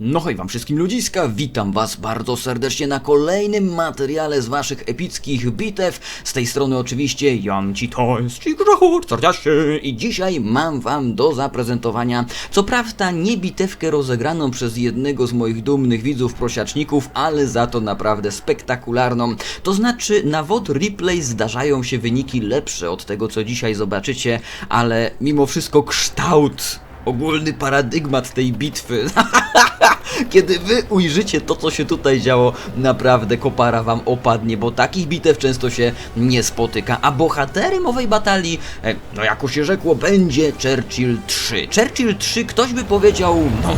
No hej wam wszystkim ludziska, witam was bardzo serdecznie na kolejnym materiale z waszych epickich bitew. Z tej strony oczywiście Jan Ci to jest ci Grzechut 40 i dzisiaj mam wam do zaprezentowania co prawda nie bitewkę rozegraną przez jednego z moich dumnych widzów prosiaczników, ale za to naprawdę spektakularną. To znaczy na WOD Replay zdarzają się wyniki lepsze od tego co dzisiaj zobaczycie, ale mimo wszystko kształt ogólny paradygmat tej bitwy. Kiedy wy ujrzycie to, co się tutaj działo, naprawdę kopara wam opadnie, bo takich bitew często się nie spotyka. A bohaterem owej batalii, e, no jako się rzekło, będzie Churchill 3. Churchill 3, ktoś by powiedział, no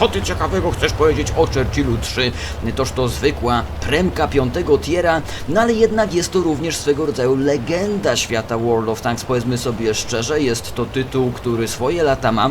co ty ciekawego chcesz powiedzieć o Churchillu 3? Toż to zwykła premka piątego tiera, no ale jednak jest to również swego rodzaju legenda świata World of Tanks, powiedzmy sobie szczerze, jest to tytuł, który swoje lata ma.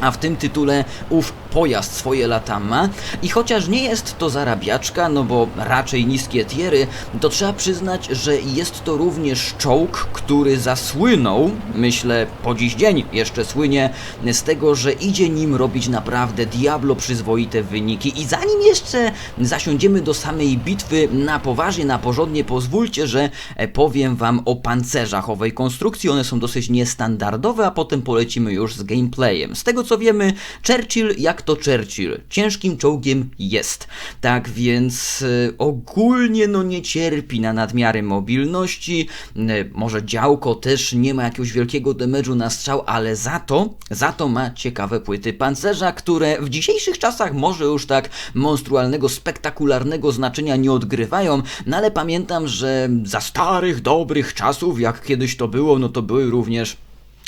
A w tym tytule ów pojazd swoje lata ma i chociaż nie jest to zarabiaczka, no bo raczej niskie tiery, to trzeba przyznać, że jest to również czołg, który zasłynął, myślę po dziś dzień jeszcze słynie, z tego, że idzie nim robić naprawdę diablo przyzwoite wyniki. I zanim jeszcze zasiądziemy do samej bitwy na poważnie, na porządnie, pozwólcie, że e, powiem wam o pancerzach owej konstrukcji, one są dosyć niestandardowe, a potem polecimy już z gameplayem. Z tego co wiemy, Churchill jak to Churchill, ciężkim czołgiem jest. Tak więc e, ogólnie no nie cierpi na nadmiary mobilności, e, może działko też nie ma jakiegoś wielkiego damage'u na strzał, ale za to, za to ma ciekawe płyty pancerza, które w dzisiejszych czasach może już tak monstrualnego, spektakularnego znaczenia nie odgrywają, no ale pamiętam, że za starych, dobrych czasów, jak kiedyś to było, no to były również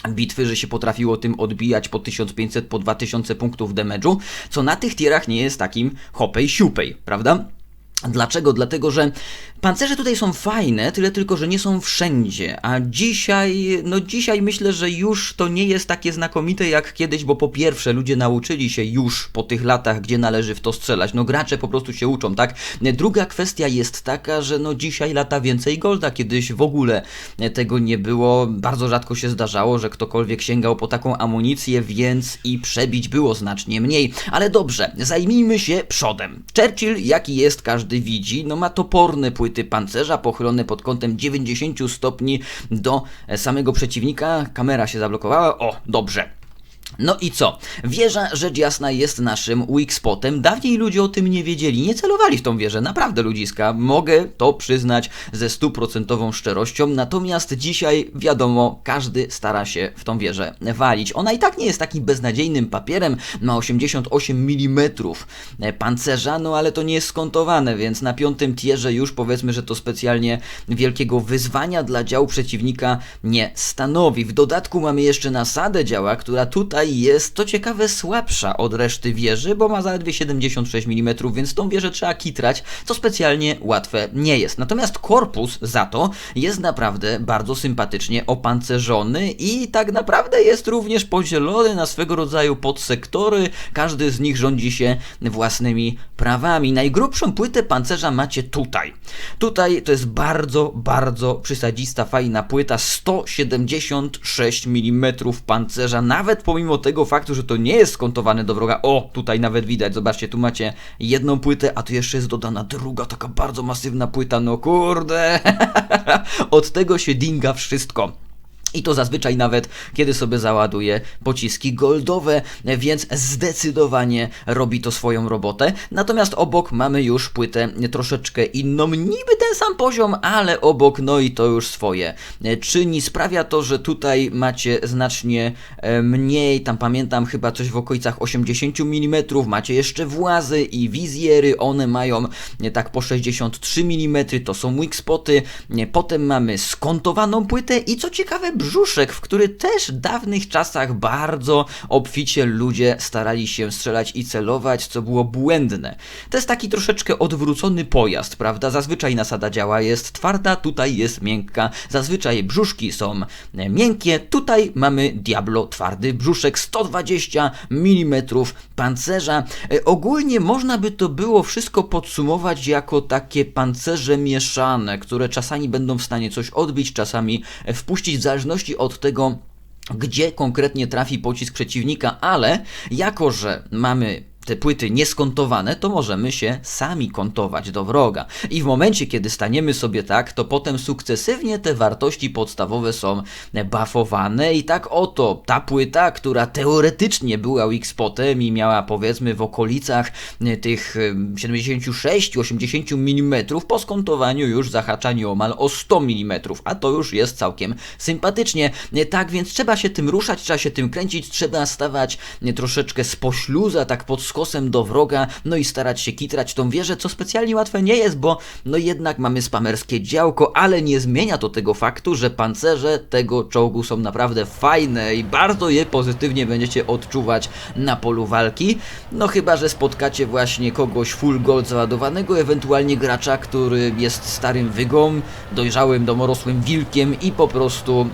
bitwy, że się potrafiło tym odbijać po 1500, po 2000 punktów damage'u, co na tych tierach nie jest takim hopej siupej, prawda? Dlaczego? Dlatego, że pancerze tutaj są fajne, tyle tylko, że nie są wszędzie, a dzisiaj, no dzisiaj myślę, że już to nie jest takie znakomite jak kiedyś, bo po pierwsze ludzie nauczyli się już po tych latach, gdzie należy w to strzelać, no gracze po prostu się uczą, tak? Druga kwestia jest taka, że no dzisiaj lata więcej golda, kiedyś w ogóle tego nie było, bardzo rzadko się zdarzało, że ktokolwiek sięgał po taką amunicję, więc i przebić było znacznie mniej, ale dobrze, zajmijmy się przodem. Churchill, jaki jest każdy widzi, no ma toporne płyty pancerza pochylone pod kątem 90 stopni do samego przeciwnika. Kamera się zablokowała. O, dobrze. No i co? Wieża, rzecz jasna, jest naszym weak spotem. Dawniej ludzie o tym nie wiedzieli, nie celowali w tą wieżę, naprawdę ludziska. Mogę to przyznać ze stuprocentową szczerością, natomiast dzisiaj, wiadomo, każdy stara się w tą wieżę walić. Ona i tak nie jest takim beznadziejnym papierem, ma 88 mm pancerza, no ale to nie jest skontowane, więc na piątym tierze już powiedzmy, że to specjalnie wielkiego wyzwania dla działu przeciwnika nie stanowi. W dodatku mamy jeszcze nasadę działa, która tutaj jest, to ciekawe, słabsza od reszty wieży, bo ma zaledwie 76 mm, więc tą wieżę trzeba kitrać, co specjalnie łatwe nie jest. Natomiast korpus za to jest naprawdę bardzo sympatycznie opancerzony i tak naprawdę jest również podzielony na swego rodzaju podsektory, każdy z nich rządzi się własnymi prawami. Najgrubszą płytę pancerza macie tutaj. Tutaj to jest bardzo, bardzo przysadzista, fajna płyta, 176 mm pancerza, nawet pomimo pomimo tego faktu, że to nie jest skontowane do wroga, o, tutaj nawet widać, zobaczcie, tu macie jedną płytę, a tu jeszcze jest dodana druga, taka bardzo masywna płyta, no kurde, od tego się dinga wszystko. I to zazwyczaj nawet, kiedy sobie załaduje pociski goldowe, więc zdecydowanie robi to swoją robotę. Natomiast obok mamy już płytę troszeczkę inną, niby ten sam poziom, ale obok, no i to już swoje czyni. Sprawia to, że tutaj macie znacznie e, mniej, tam pamiętam chyba coś w okolicach 80 mm, macie jeszcze włazy i wizjery, one mają tak po 63 mm, to są weak spoty. Potem mamy skontowaną płytę i co ciekawe, brzuszek, w który też w dawnych czasach bardzo obficie ludzie starali się strzelać i celować, co było błędne. To jest taki troszeczkę odwrócony pojazd, prawda? Zazwyczaj nasada działa jest twarda, tutaj jest miękka. Zazwyczaj brzuszki są miękkie, tutaj mamy Diablo twardy brzuszek, 120 mm pancerza. E, ogólnie można by to było wszystko podsumować jako takie pancerze mieszane, które czasami będą w stanie coś odbić, czasami wpuścić w zależności zależności od tego, gdzie konkretnie trafi pocisk przeciwnika, ale jako że mamy te płyty nieskontowane, to możemy się sami kontować do wroga. I w momencie, kiedy staniemy sobie tak, to potem sukcesywnie te wartości podstawowe są buffowane i tak oto ta płyta, która teoretycznie była weak i miała powiedzmy w okolicach e, tych e, 76-80 mm, po skontowaniu już zahacza nieomal o 100 mm, a to już jest całkiem sympatycznie. E, Tak więc trzeba się tym ruszać, trzeba się tym kręcić, trzeba stawać e, troszeczkę z pośluza, tak pod skosem do wroga, no i starać się kitrać tą wieżę, co specjalnie łatwe nie jest, bo no jednak mamy spamerskie działko, ale nie zmienia to tego faktu, że pancerze tego czołgu są naprawdę fajne i bardzo je pozytywnie będziecie odczuwać na polu walki. No chyba, że spotkacie właśnie kogoś full gold załadowanego, ewentualnie gracza, który jest starym wygą, dojrzałym, domorosłym wilkiem i po prostu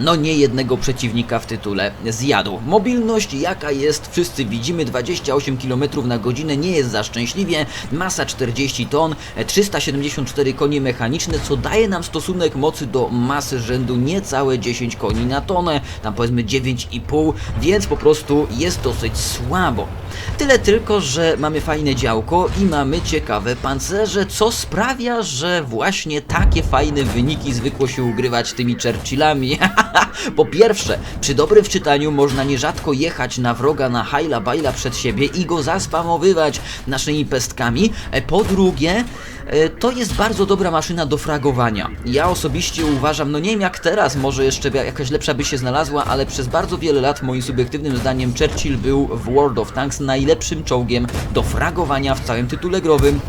no nie jednego przeciwnika w tytule zjadł. Mobilność jaka jest, wszyscy widzimy, 28 km na godzinę, nie jest za szczęśliwie, masa 40 ton, 374 konie mechaniczne, co daje nam stosunek mocy do masy rzędu niecałe 10 koni na tonę, tam powiedzmy 9,5, więc po prostu jest dosyć słabo. Tyle tylko, że mamy fajne działko i mamy ciekawe pancerze, co sprawia, że właśnie takie fajne wyniki zwykło się ugrywać tymi Churchillami. po pierwsze, przy dobrym wczytaniu można nierzadko jechać na wroga na hajla bajla przed siebie i go zaspamowywać naszymi pestkami. E, Po drugie, e, to jest bardzo dobra maszyna do fragowania. Ja osobiście uważam, no nie wiem jak teraz, może jeszcze jakaś lepsza by się znalazła, ale przez bardzo wiele lat moim subiektywnym zdaniem Churchill był w World of Tanks najlepszym czołgiem do fragowania w całym tytule growym.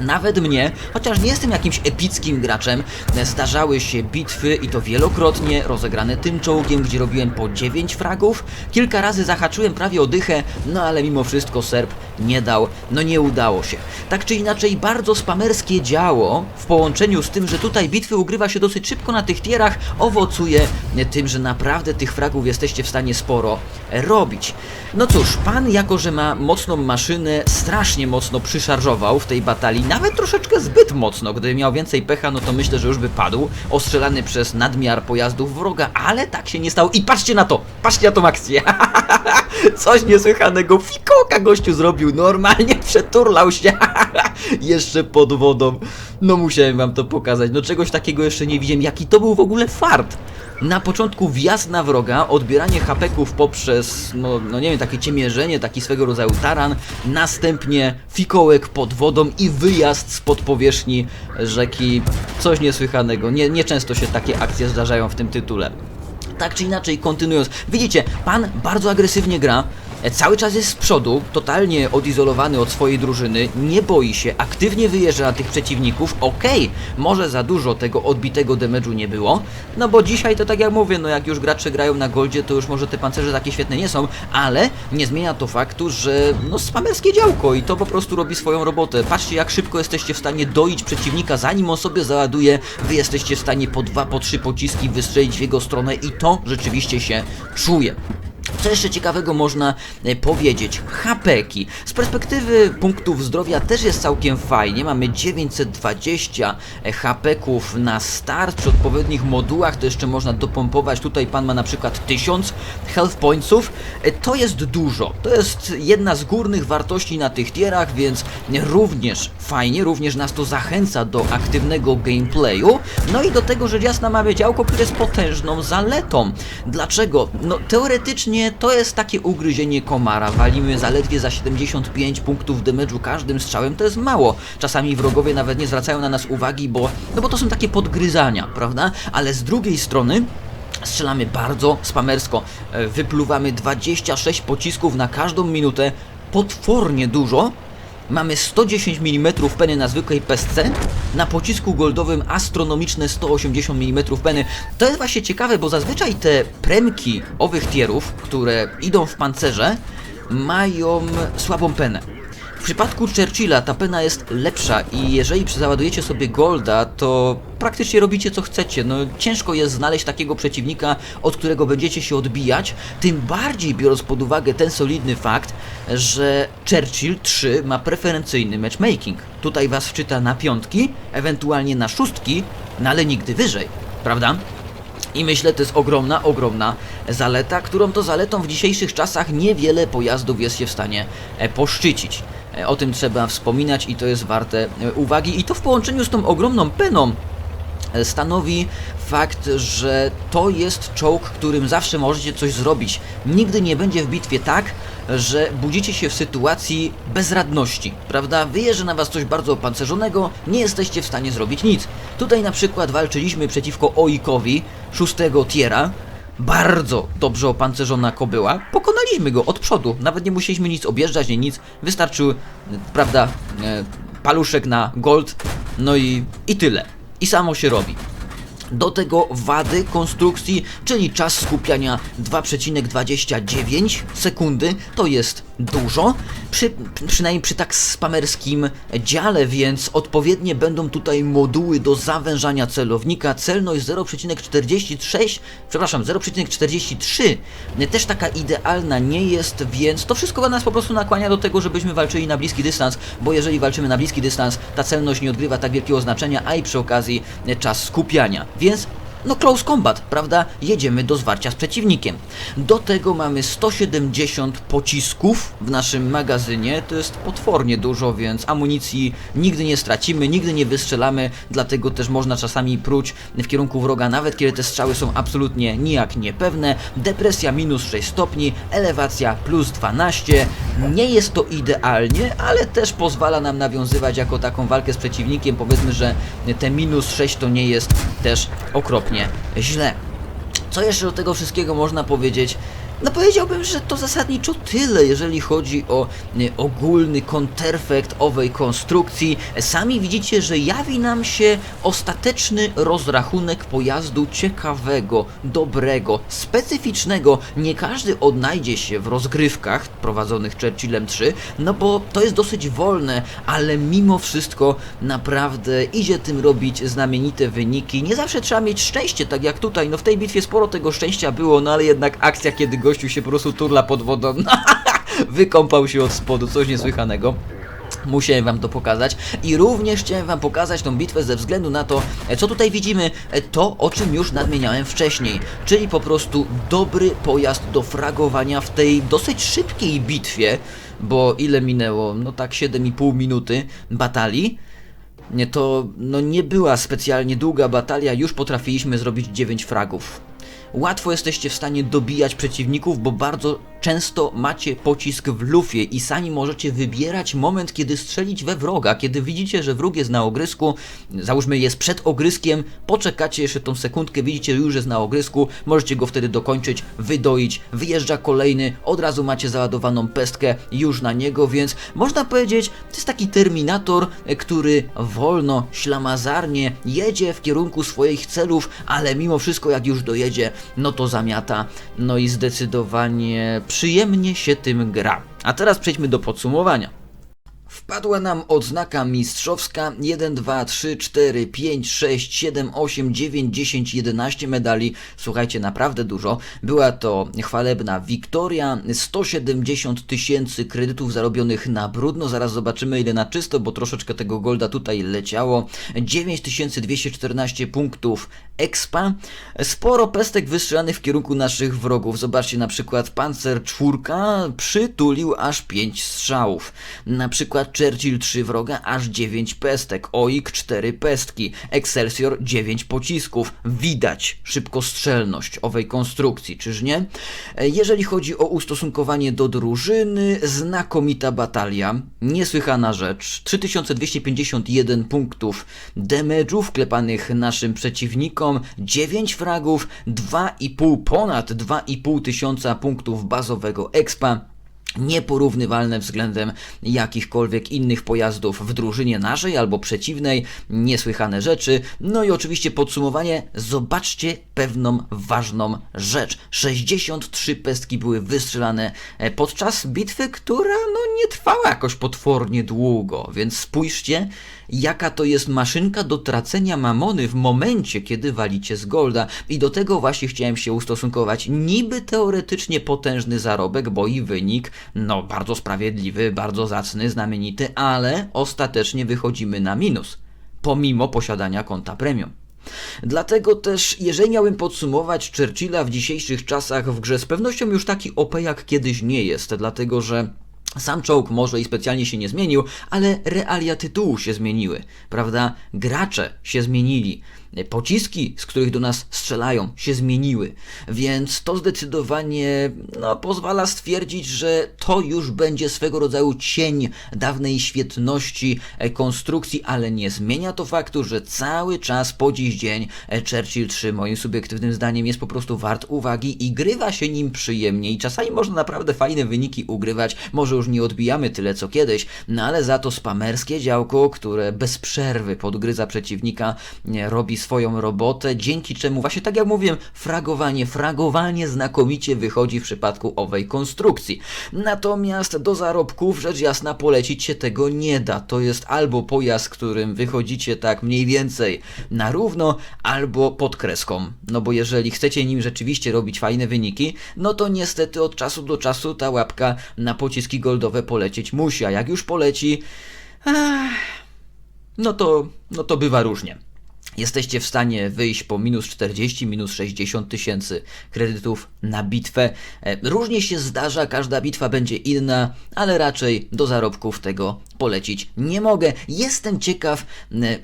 Nawet mnie, chociaż nie jestem jakimś epickim graczem, zdarzały się bitwy i to wielokrotnie rozegrane tym czołgiem, gdzie robiłem po 9 fragów. Kilka razy zahaczyłem prawie o dychę, no ale mimo wszystko Serb nie dał, no nie udało się. Tak czy inaczej, bardzo spamerskie działo w połączeniu z tym, że tutaj bitwy ugrywa się dosyć szybko na tych tierach, owocuje tym, że naprawdę tych fragów jesteście w stanie sporo robić. No cóż, pan jako, że ma mocną maszynę, strasznie mocno przyszarżował w tej batalii, nawet troszeczkę zbyt mocno. Gdyby miał więcej pecha, no to myślę, że już by padł, ostrzelany przez nadmiar pojazdów wroga, ale tak się nie stało. I patrzcie na to, patrzcie na tą akcję. Coś niesłychanego, fikoka gościu zrobił, normalnie przeturlał się, jeszcze pod wodą. No musiałem wam to pokazać, no czegoś takiego jeszcze nie widziałem, jaki to był w ogóle fart. Na początku wjazd na wroga, odbieranie hapeków poprzez, no, no nie wiem, takie ciemierzenie, taki swego rodzaju taran, następnie fikołek pod wodą i wyjazd spod powierzchni rzeki. Coś niesłychanego. Nie, nieczęsto się takie akcje zdarzają w tym tytule. Tak czy inaczej, kontynuując, widzicie, pan bardzo agresywnie gra, cały czas jest z przodu, totalnie odizolowany od swojej drużyny, nie boi się, aktywnie wyjeżdża na tych przeciwników. Okej, może za dużo tego odbitego damage'u nie było, no bo dzisiaj to tak jak mówię, no jak już gracze grają na goldzie, to już może te pancerze takie świetne nie są, ale nie zmienia to faktu, że no spamerskie działko i to po prostu robi swoją robotę. Patrzcie jak szybko jesteście w stanie doić przeciwnika, zanim on sobie załaduje, wy jesteście w stanie po dwa, po trzy pociski wystrzelić w jego stronę i to rzeczywiście się czuje. Co jeszcze ciekawego można e, powiedzieć? Hapeki. Z perspektywy punktów zdrowia też jest całkiem fajnie. Mamy 920 hapeków na start. Przy odpowiednich modułach to jeszcze można dopompować. Tutaj pan ma na przykład 1000 health pointsów. E, To jest dużo. To jest jedna z górnych wartości na tych tierach, więc również fajnie. Również nas to zachęca do aktywnego gameplayu. No i do tego, że jasna mamy działko, które jest potężną zaletą. Dlaczego? No teoretycznie to jest takie ugryzienie komara. Walimy zaledwie za 75 punktów damage'u każdym strzałem, to jest mało. Czasami wrogowie nawet nie zwracają na nas uwagi, bo, no bo to są takie podgryzania, prawda? Ale z drugiej strony strzelamy bardzo spamersko. E, Wypluwamy 26 pocisków na każdą minutę, potwornie dużo. Mamy 110 mm peny na zwykłej pestce, na pocisku goldowym astronomiczne 180 mm peny. To jest właśnie ciekawe, bo zazwyczaj te premki owych tierów, które idą w pancerze, mają słabą penę. W przypadku Churchilla ta pena jest lepsza i jeżeli załadujecie sobie golda, to praktycznie robicie co chcecie. No ciężko jest znaleźć takiego przeciwnika, od którego będziecie się odbijać, tym bardziej biorąc pod uwagę ten solidny fakt, że Churchill 3 ma preferencyjny matchmaking. Tutaj was wczyta na piątki, ewentualnie na szóstki, no ale nigdy wyżej, prawda? I myślę, to jest ogromna, ogromna zaleta, którą to zaletą w dzisiejszych czasach niewiele pojazdów jest się w stanie e, poszczycić. E, O tym trzeba wspominać i to jest warte e, uwagi i to w połączeniu z tą ogromną peną e, stanowi fakt, że to jest czołg, którym zawsze możecie coś zrobić. Nigdy nie będzie w bitwie tak, że budzicie się w sytuacji bezradności, prawda? Wyjeżdża na was coś bardzo opancerzonego, nie jesteście w stanie zrobić nic. Tutaj na przykład walczyliśmy przeciwko Oikowi, szóstego tiera, bardzo dobrze opancerzona kobyła. Pokonaliśmy go od przodu. Nawet nie musieliśmy nic objeżdżać, nie nic. Wystarczył, e, prawda, e, paluszek na gold. No i, i tyle. I samo się robi. Do tego wady konstrukcji, czyli czas skupiania 2,29 sekundy, to jest dużo, przy, przynajmniej przy tak spamerskim dziale, więc odpowiednie będą tutaj moduły do zawężania celownika. Celność 0,46, przepraszam, 0,43 też taka idealna nie jest, więc to wszystko nas po prostu nakłania do tego, żebyśmy walczyli na bliski dystans, bo jeżeli walczymy na bliski dystans, ta celność nie odgrywa tak wielkiego znaczenia, a i przy okazji czas skupiania. Więc no close combat, prawda? Jedziemy do zwarcia z przeciwnikiem. Do tego mamy 170 pocisków w naszym magazynie. To jest potwornie dużo, więc amunicji nigdy nie stracimy, nigdy nie wystrzelamy, dlatego też można czasami pruć w kierunku wroga, nawet kiedy te strzały są absolutnie nijak niepewne. Depresja minus 6 stopni, elewacja plus 12. Nie jest to idealnie, ale też pozwala nam nawiązywać jako taką walkę z przeciwnikiem. Powiedzmy, że te minus 6 to nie jest też okropnie źle. Co jeszcze do tego wszystkiego można powiedzieć? No powiedziałbym, że to zasadniczo tyle, jeżeli chodzi o e, ogólny konterfekt owej konstrukcji. Sami widzicie, że jawi nam się ostateczny rozrachunek pojazdu ciekawego, dobrego, specyficznego. Nie każdy odnajdzie się w rozgrywkach prowadzonych Churchillem 3, no bo to jest dosyć wolne, ale mimo wszystko naprawdę idzie tym robić znamienite wyniki. Nie zawsze trzeba mieć szczęście, tak jak tutaj. No w tej bitwie sporo tego szczęścia było, no ale jednak akcja, kiedy gościu się po prostu turla pod wodą, wykąpał się od spodu, coś niesłychanego. Musiałem wam to pokazać i również chciałem wam pokazać tą bitwę ze względu na to, e, co tutaj widzimy, e, to o czym już nadmieniałem wcześniej, czyli po prostu dobry pojazd do fragowania w tej dosyć szybkiej bitwie, bo ile minęło? No tak 7,5 minuty batalii. To no nie była specjalnie długa batalia, już potrafiliśmy zrobić 9 fragów. Łatwo jesteście w stanie dobijać przeciwników, bo bardzo często macie pocisk w lufie i sami możecie wybierać moment, kiedy strzelić we wroga. Kiedy widzicie, że wróg jest na ogrysku, załóżmy jest przed ogryskiem, poczekacie jeszcze tą sekundkę, widzicie, już jest na ogrysku, możecie go wtedy dokończyć, wydoić, wyjeżdża kolejny, od razu macie załadowaną pestkę już na niego, więc można powiedzieć, to jest taki terminator, który wolno, ślamazarnie jedzie w kierunku swoich celów, ale mimo wszystko jak już dojedzie, no to zamiata, no i zdecydowanie przyjemnie się tym gra. A teraz przejdźmy do podsumowania. Wpadła nam odznaka mistrzowska 1, 2, 3, 4, 5, 6, 7, 8, 9, 10, 11 medali. Słuchajcie, naprawdę dużo. Była to chwalebna wiktoria, 170 tysięcy kredytów zarobionych na brudno. Zaraz zobaczymy ile na czysto, bo troszeczkę tego golda tutaj leciało. 9214 punktów expa. Sporo pestek wystrzelanych w kierunku naszych wrogów. Zobaczcie na przykład Panzer 4 przytulił aż 5 strzałów. Na przykład Churchill 3 wroga aż 9 pestek, OIK 4 pestki, Excelsior 9 pocisków. Widać szybkostrzelność owej konstrukcji, czyż nie? E, Jeżeli chodzi o ustosunkowanie do drużyny, znakomita batalia, niesłychana rzecz. 3251 punktów damage'ów wklepanych naszym przeciwnikom, 9 fragów, 2,5 ponad 2,5 tysiąca punktów bazowego expa nieporównywalne względem jakichkolwiek innych pojazdów w drużynie naszej albo przeciwnej, niesłychane rzeczy. No i oczywiście podsumowanie, zobaczcie pewną ważną rzecz. 63 pestki były wystrzelane e, podczas bitwy, która no nie trwała jakoś potwornie długo, więc spójrzcie, jaka to jest maszynka do tracenia mamony w momencie, kiedy walicie z golda. I do tego właśnie chciałem się ustosunkować. Niby teoretycznie potężny zarobek, bo i wynik, no bardzo sprawiedliwy, bardzo zacny, znamienity, ale ostatecznie wychodzimy na minus, pomimo posiadania konta premium. Dlatego też, jeżeli miałem podsumować Churchilla w dzisiejszych czasach w grze, z pewnością już taki OP jak kiedyś nie jest, dlatego że sam czołg może i specjalnie się nie zmienił, ale realia tytułu się zmieniły, prawda? Gracze się zmienili, pociski, z których do nas strzelają, się zmieniły, więc to zdecydowanie no, pozwala stwierdzić, że to już będzie swego rodzaju cień dawnej świetności e, konstrukcji, ale nie zmienia to faktu, że cały czas po dziś dzień e, Churchill 3 moim subiektywnym zdaniem jest po prostu wart uwagi i grywa się nim przyjemnie. I czasami można naprawdę fajne wyniki ugrywać, może już nie odbijamy tyle co kiedyś, no ale za to spamerskie działko, które bez przerwy podgryza przeciwnika, nie, robi swoją robotę, dzięki czemu właśnie tak jak mówiłem, fragowanie, fragowanie znakomicie wychodzi w przypadku owej konstrukcji. Natomiast do zarobków rzecz jasna polecić się tego nie da. To jest albo pojazd, którym wychodzicie tak mniej więcej na równo, albo pod kreską. No bo jeżeli chcecie nim rzeczywiście robić fajne wyniki, no to niestety od czasu do czasu ta łapka na pociski goldowe polecieć musi, a jak już poleci, no to, no to bywa różnie. Jesteście w stanie wyjść po minus 40, minus 60 tysięcy kredytów na bitwę. E, Różnie się zdarza, każda bitwa będzie inna, ale raczej do zarobków tego polecić nie mogę. Jestem ciekaw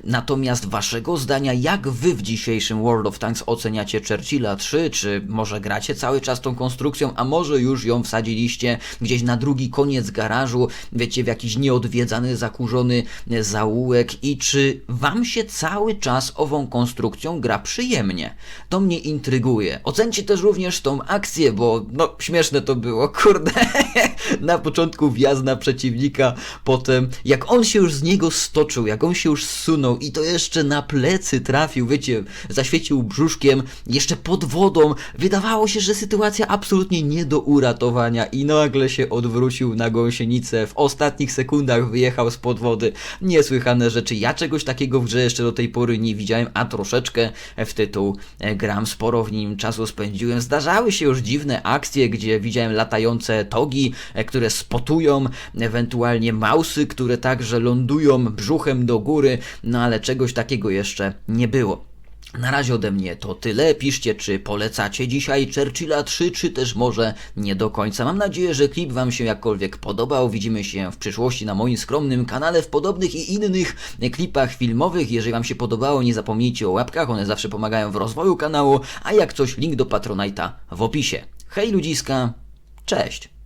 natomiast waszego zdania, jak wy w dzisiejszym World of Tanks oceniacie Churchilla 3, czy może gracie cały czas tą konstrukcją, a może już ją wsadziliście gdzieś na drugi koniec garażu, wiecie, w jakiś nieodwiedzany, zakurzony e, zaułek i czy wam się cały czas ową konstrukcją gra przyjemnie? To mnie intryguje. Ocencie też również tą akcję, bo no śmieszne to było, kurde. na początku wjazd na przeciwnika, potem jak on się już z niego stoczył, jak on się już zsunął i to jeszcze na plecy trafił, wiecie, zaświecił brzuszkiem, jeszcze pod wodą. Wydawało się, że sytuacja absolutnie nie do uratowania i nagle się odwrócił na gąsienicę, w ostatnich sekundach wyjechał spod wody. Niesłychane rzeczy. Ja czegoś takiego w grze jeszcze do tej pory nie widziałem, a troszeczkę w tytuł e, gram, sporo w nim czasu spędziłem. Zdarzały się już dziwne akcje, gdzie widziałem latające togi, e, które spotują, ewentualnie mausy, które także lądują brzuchem do góry, no ale czegoś takiego jeszcze nie było. Na razie ode mnie to tyle. Piszcie, czy polecacie dzisiaj Churchilla 3, czy też może nie do końca. Mam nadzieję, że klip Wam się jakkolwiek podobał. Widzimy się w przyszłości na moim skromnym kanale w podobnych i innych klipach filmowych. Jeżeli Wam się podobało, nie zapomnijcie o łapkach, one zawsze pomagają w rozwoju kanału. A jak coś, link do Patronite'a w opisie. Hej ludziska, cześć!